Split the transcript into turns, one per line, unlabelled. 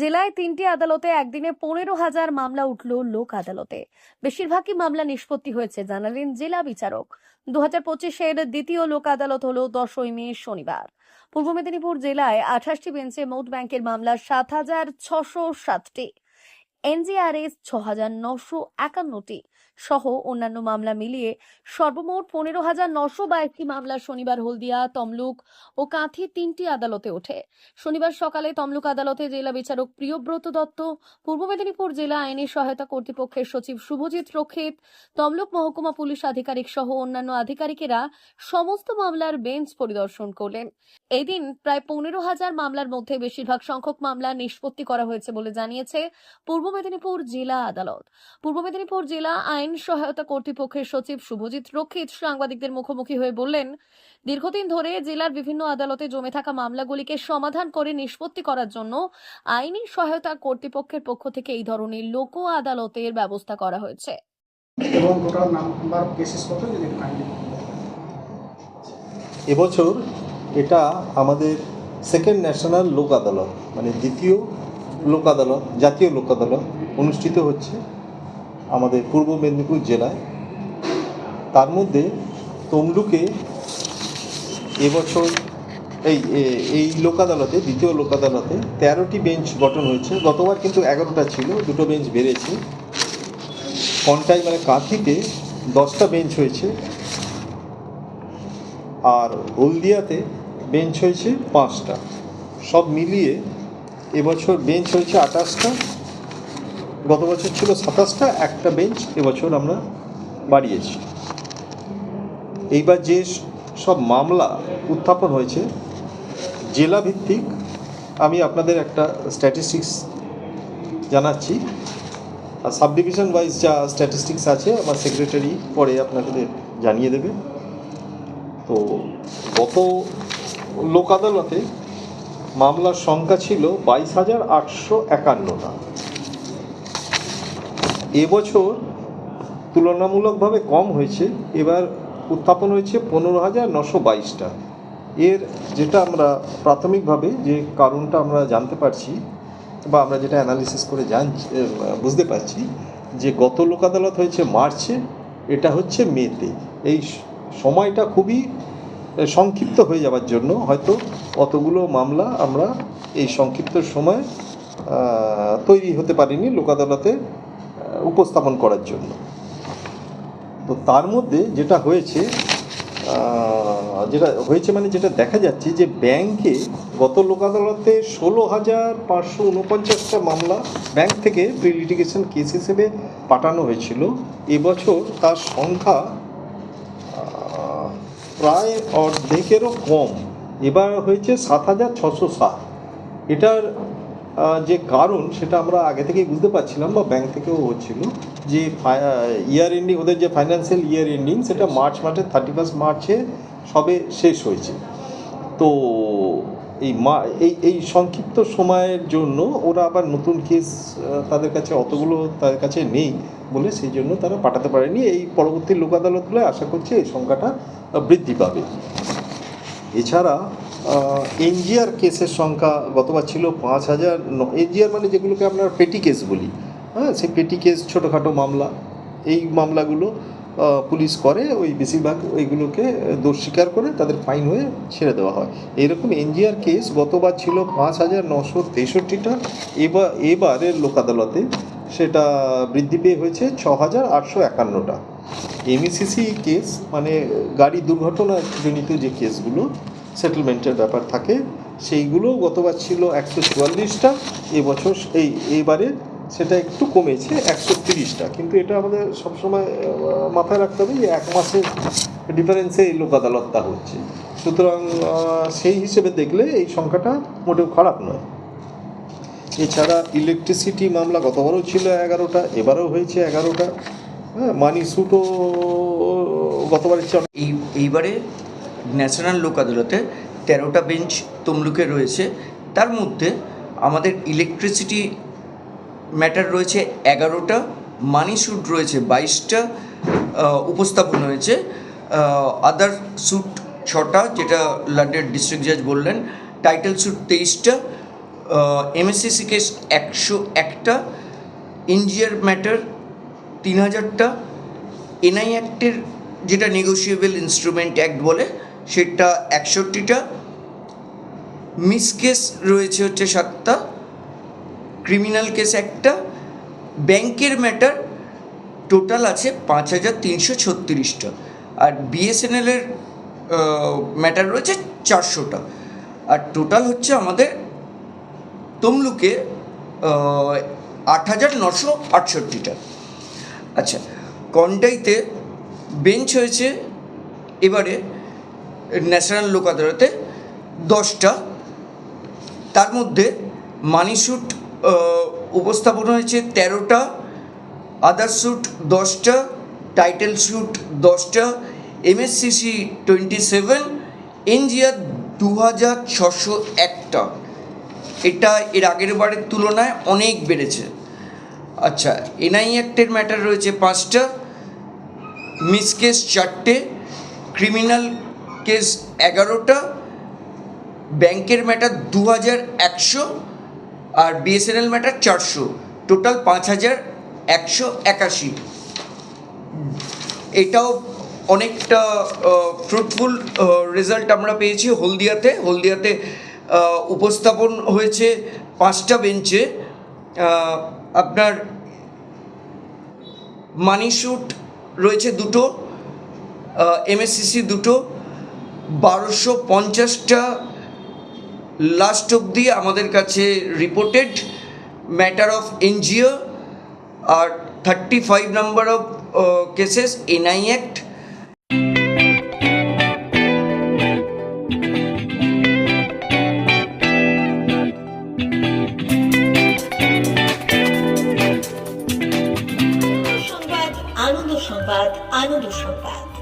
জেলায় তিনটি আদালতে একদিনে পনেরো হাজার মামলা উঠল লোক আদালতে। বেশিরভাগই মামলা নিষ্পত্তি হয়েছে, জানালেন জেলা বিচারক। দু হাজার পঁচিশের দ্বিতীয় লোক আদালত হল দশই মে, শনিবার। পূর্ব মেদিনীপুর জেলায় আঠাশটি বেঞ্চে মোট ব্যাংকের মামলা সাত হাজার ছশো সাতটি। এনজিআরএস ছ হাজার নশো একান্নটি সহ অন্যান্য মামলা মিলিয়ে সর্বমোট পনেরো হাজার নশো বাইশটি মামলা শনিবার হলদিয়া, তমলুক ও কাঁথি তিনটি আদালতে ওঠে। শনিবার সকালে তমলুক আদালতে জেলা বিচারক প্রিয়ব্রত দত্ত, পূর্ব মেদিনীপুর জেলা আইনি সহায়তা কর্তৃপক্ষের সচিব শুভজিৎ রক্ষিত, তমলুক মহকুমা পুলিশ আধিকারিক সহ অন্যান্য আধিকারিকেরা সমস্ত মামলার বেঞ্চ পরিদর্শন করলেন। এদিন প্রায় পনেরো হাজার মামলার মধ্যে বেশিরভাগ সংখ্যক মামলা নিষ্পত্তি করা হয়েছে বলে জানিয়েছে পূর্ব মেদিনীপুর জেলা আদালত। পূর্ব মেদিনীপুর জেলা আইন সহায়তা কর্তৃপক্ষের সচিব শুভজিৎ রক্ষিত সাংবাদিকদের মুখোমুখি হয়ে বললেন দীর্ঘদিন ধরে জেলার বিভিন্ন আদালতে জমে থাকা মামলাগুলিকে সমাধান করে নিষ্পত্তি করার জন্য আইনি সহায়তা কর্তৃপক্ষের পক্ষ থেকে এই ধরনের লোক আদালতের ব্যবস্থা করা হয়েছে।
এবং টোটাল নাম্বার কেসেস কত যদি
এবছর এটা আমাদের সেকেন্ড ন্যাশনাল লোক আদালত মানে দ্বিতীয় লোক আদালত জাতীয় লোক আদালত অনুষ্ঠিত হচ্ছে আমাদের পূর্ব মেদিনীপুর জেলায়। তার মধ্যে তমলুকে এবছর এই এই লোক আদালতে দ্বিতীয় লোক আদালতে তেরোটি বেঞ্চ গঠন হয়েছে। গতবার কিন্তু এগারোটা ছিল, দুটো বেঞ্চ বেড়েছে। কন্টাই মানে কাঁথিতে দশটা বেঞ্চ হয়েছে। আর হলদিয়াতে বেঞ্চ হয়েছে পাঁচটা। সব মিলিয়ে এবছর বেঞ্চ হয়েছে আঠাশটা। গত বছর ছিল সাতাশটা, একটা বেঞ্চ এবছর আমরা বাড়িয়েছি। এইবার যে সব মামলা উত্থাপন হয়েছে জেলা ভিত্তিক আমি আপনাদের একটা স্ট্যাটিস্টিক্স জানাচ্ছি। আর সাব ডিভিশন ওয়াইজ যা স্ট্যাটিস্টিক্স আছে, আমার সেক্রেটারি পরে আপনাদের জানিয়ে দেবে। তো গত লোক আদালতে মামলার সংখ্যা ছিল বাইশ হাজার আটশো একান্নটা এবছর তুলনামূলকভাবে কম হয়েছে, এবার উত্থাপন হয়েছে পনেরো হাজার নশো বাইশটা এর যেটা আমরা প্রাথমিকভাবে যে কারণটা আমরা জানতে পারছি, বা আমরা যেটা অ্যানালিসিস করে জান বুঝতে পারছি, যে গত লোক আদালত হয়েছে মার্চে, এটা হচ্ছে মেতে। এই সময়টা খুবই সংক্ষিপ্ত হয়ে যাওয়ার জন্য হয়তো অতগুলো মামলা আমরা এই সংক্ষিপ্ত সময় তৈরি হতে পারিনি লোক আদালতে উপস্থাপন করার জন্য। তো তার মধ্যে যেটা হয়েছে যেটা হয়েছে মানে যেটা দেখা যাচ্ছে যে ব্যাংকে গত লোক আদালতে ষোলো হাজার পাঁচশো উনপঞ্চাশটা মামলা ব্যাংক থেকে প্রি লিটিগেশন কেস হিসেবে পাঠানো হয়েছিল। এবছর তার সংখ্যা প্রায় অর্ধেকেরও কম। এবার হয়েছে সাত হাজার ছশো সাত। এটার যে কারণ, সেটা আমরা আগে থেকেই বুঝতে পারছিলাম বা ব্যাংক থেকেও হচ্ছিল যে ইয়ার এন্ডিং ওদের যে ফাইন্যান্সিয়াল ইয়ার এন্ডিং সেটা মার্চ মাসে থার্টি ফার্স্ট মার্চে সবে শেষ হয়েছে। তো এই মা, এই এই সংক্ষিপ্ত সময়ের জন্য ওরা আবার নতুন কেস তাদের কাছে অতগুলো তাদের কাছে নেই বলে সেই জন্য তারা পাঠাতে পারেনি। এই পরবর্তী লোক আদালতগুলো আশা করছি এই সংখ্যাটা বৃদ্ধি পাবে। এছাড়া এনজিআর কেসের সংখ্যা গতবার ছিল পাঁচ হাজার এনজিআর মানে যেগুলোকে আমরা পেটি কেস বলি হ্যাঁ সেই পেটি কেস ছোটোখাটো মামলা, এই মামলাগুলো পুলিশ করে, ওই বেশিরভাগ ওইগুলোকে দোষ স্বীকার করে তাদের ফাইন হয়ে ছেড়ে দেওয়া হয়। এরকম এনজিআর কেস গতবার ছিল পাঁচ হাজার নশো তেষট্টিটা। এবার এবারের লোক আদালতে সেটা বৃদ্ধি পেয়ে হয়েছে ছ হাজার আটশো একান্নটা। এমইসিসি কেস মানে গাড়ি দুর্ঘটনাজনিত যে কেসগুলো সেটেলমেন্টের ব্যাপার থাকে, সেইগুলো গতবার ছিল একশো চুয়াল্লিশটা। এবছর, এই, এইবারে সেটা একটু কমেছে, একশো তিরিশটা। কিন্তু এটা আমাদের সবসময় মাথায় রাখতে হবে যে এক মাসের ডিফারেন্সে এই লোক আদালতটা হচ্ছে। সুতরাং সেই হিসেবে দেখলে এই সংখ্যাটা মোটেও খারাপ নয়। এছাড়া ইলেকট্রিসিটি মামলা গতবারও ছিল এগারোটা, এবারও হয়েছে এগারোটা। হ্যাঁ মানি সুটও গতবারের চেয়ে
এই, এইবারে ন্যাশনাল লোক আদালতে তেরোটা বেঞ্চ তমলুকে রয়েছে। তার মধ্যে আমাদের ইলেকট্রিসিটি ম্যাটার রয়েছে এগারোটা মানি স্যুট রয়েছে বাইশটা উপস্থাপন হয়েছে। আদার স্যুট ছটা, যেটা লন্ডন ডিস্ট্রিক্ট জাজ বললেন। টাইটেল স্যুট তেইশটা এমএসসিসি কেস একশো একটা ইঞ্জিয়ার ম্যাটার তিন হাজারটা এনআই অ্যাক্টের যেটা নেগোসিয়েবল ইনস্ট্রুমেন্ট অ্যাক্ট বলে, সেটা একষট্টিটা মিস কেস রয়েছে হচ্ছে সাতটা ক্রিমিনাল কেস একটা ব্যাংকের ম্যাটার টোটাল আছে পাঁচ হাজার তিনশো ছত্রিশটা আর বিএসএনএলের ম্যাটার রয়েছে চারশোটা। আর টোটাল হচ্ছে আমাদের তমলুকে আট হাজার নশো আটষট্টিটা। আচ্ছা কন্ডাইতে বেঞ্চ হয়েছে এবারে ন্যাশনাল লোক আদালতে দশটা। তার মধ্যে মানি স্যুট উপস্থাপন হয়েছে তেরোটা আদার স্যুট দশটা টাইটেল স্যুট দশটা এমএসসিসি টোয়েন্টি সেভেন এনজিআর দু হাজার ছশো একটা। এটা এর আগের বারের তুলনায় অনেক বেড়েছে। আচ্ছা এনআই অ্যাক্টের ম্যাটার রয়েছে পাঁচটা মিস কেস চারটে ক্রিমিনাল কেস এগারোটা ব্যাংকের ম্যাটার দু হাজার একশো আর বিএসএনএল ম্যাটার চারশো। টোটাল পাঁচ হাজার একশো একাশি। এটাও অনেকটা ফ্রুটফুল রেজাল্ট আমরা পেয়েছি হলদিয়াতে। হলদিয়াতে উপস্থাপন হয়েছে পাঁচটা বেঞ্চে। আপনার মানি স্যুট রয়েছে দুটো এমএসসিসি দুটো। বারোশো পঞ্চাশটা লাস্ট অবধি আমাদের কাছে reported matter of NGO R thirty five number of cases NI act
Ananda Sangbad Ananda Sangbad.